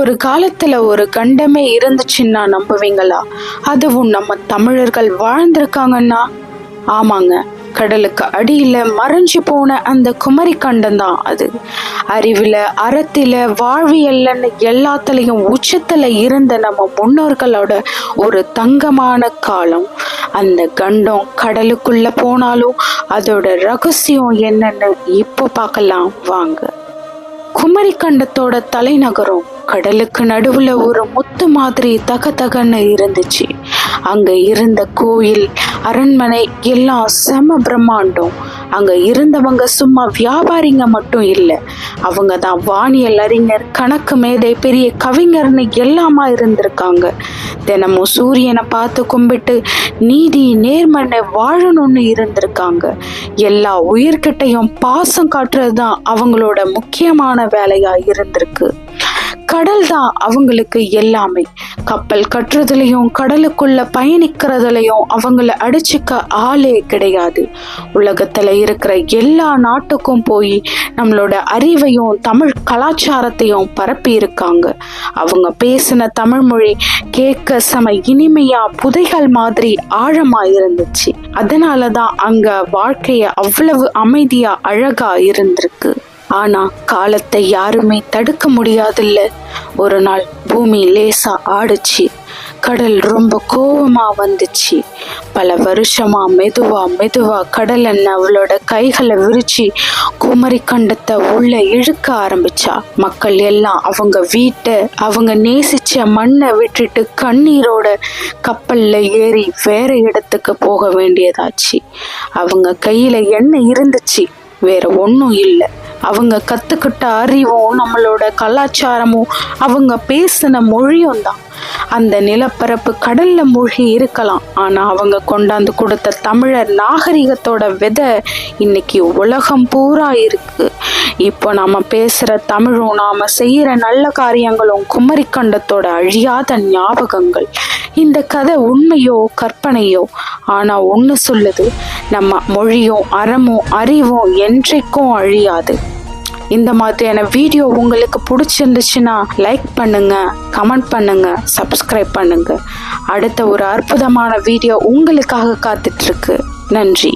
ஒரு காலத்துல ஒரு கண்டமே இருந்துச்சுன்னா நம்புவீங்களா? அதுவும் நம்ம தமிழர்கள் வாழ்ந்திருக்காங்கன்னா. ஆமாங்க கடலுக்கு அடியில மறைஞ்சு போன அந்த குமரி கண்டம் தான் அது. அறிவில் அறத்தில வாழ்வியல்லன்னு எல்லாத்துலயும் உச்சத்துல இருந்த நம்ம முன்னோர்களோட ஒரு தங்கமான காலம். அந்த கண்டம் கடலுக்குள்ள போனாலும் அதோட ரகசியம் என்னன்னு இப்போ பார்க்கலாம். வாங்க. குமரி கண்டத்தோட தலைநகரம் கடலுக்கு நடுவுல ஒரு முத்து மாதிரி தக தகன்னு இருந்துச்சு. அங்க இருந்த கோயில் அரண்மனை எல்லாம் செம பிரம்மாண்டம். அங்க இருந்தவங்க சும்மா வியாபாரிங்க மட்டும் இல்லை. அவங்க தான் வானியல் அறிஞர் கணக்கு மேதை பெரிய கவிஞர்னு எல்லாமா இருந்திருக்காங்க. தினமும் சூரியனை பார்த்து கும்பிட்டு நீதி நேர்மனை வாழணும்னு இருந்திருக்காங்க. எல்லா உயிர்கிட்டையும் பாசம் காட்டுறது தான் அவங்களோட முக்கியமான வேலையா இருந்திருக்கு. கடல் தான் அவங்களுக்கு எல்லாமே. கப்பல் கட்டுறதுலையும் கடலுக்குள்ள பயணிக்கிறதுலையும் அவங்கள அடிச்சுக்க ஆளே கிடையாது. உலகத்துல இருக்கிற எல்லா நாட்டுக்கும் போய் நம்மளோட அறிவையும் தமிழ் கலாச்சாரத்தையும் பரப்பி இருக்காங்க. அவங்க பேசின தமிழ் மொழி கேட்க செம இனிமையா புதைகள் மாதிரி ஆழமா இருந்துச்சு. அதனாலதான் அங்க வாழ்க்கைய அவ்வளவு அமைதியா அழகா இருந்திருக்கு. ஆனா காலத்தை யாருமே தடுக்க முடியாதில்ல. ஒரு நாள் பூமி லேசா ஆடுச்சு. கடல் ரொம்ப கோவமா வந்துச்சு. பல வருஷமா மெதுவா மெதுவா கடல் அவளோட கைகளை விரிச்சு குமரி கண்டத்தை உள்ள இழுக்க ஆரம்பிச்சா. மக்கள் எல்லாம் அவங்க வீட்டை அவங்க நேசிச்ச மண்ணை விட்டுட்டு கண்ணீரோட கப்பல்ல ஏறி வேற இடத்துக்கு போக வேண்டியதாச்சு. அவங்க கையில என்ன இருந்துச்சு. வேற ஒன்றும் இல்லை. அவங்க கற்றுக்கிட்ட அறிவும் நம்மளோட கலாச்சாரமும் அவங்க பேசின மொழியும் தான். அந்த நிலப்பரப்பு கடல்ல மூழ்கி இருக்கலாம். ஆனா அவங்க கொண்டாந்து கொடுத்த தமிழர் நாகரிகத்தோட விதை இன்னைக்கு உலகம் பூரா இருக்கு. இப்போ நாம பேசுற தமிழும் நாம செய்யற நல்ல காரியங்களும் குமரிக்கண்டத்தோட அழியாத ஞாபகங்கள். இந்த கதை உண்மையோ கற்பனையோ? ஆனா ஒண்ணு சொல்லுது நம்ம மொழியும் அறமும் அறிவும் என்றைக்கும் அழியாது. இந்த மாதிரியான வீடியோ உங்களுக்கு பிடிச்சிருந்துச்சுன்னா லைக் பண்ணுங்க கமெண்ட் பண்ணுங்க சப்ஸ்கிரைப் பண்ணுங்க. அடுத்த ஒரு அற்புதமான வீடியோ உங்களுக்காக காத்துட்ருக்கு நன்றி.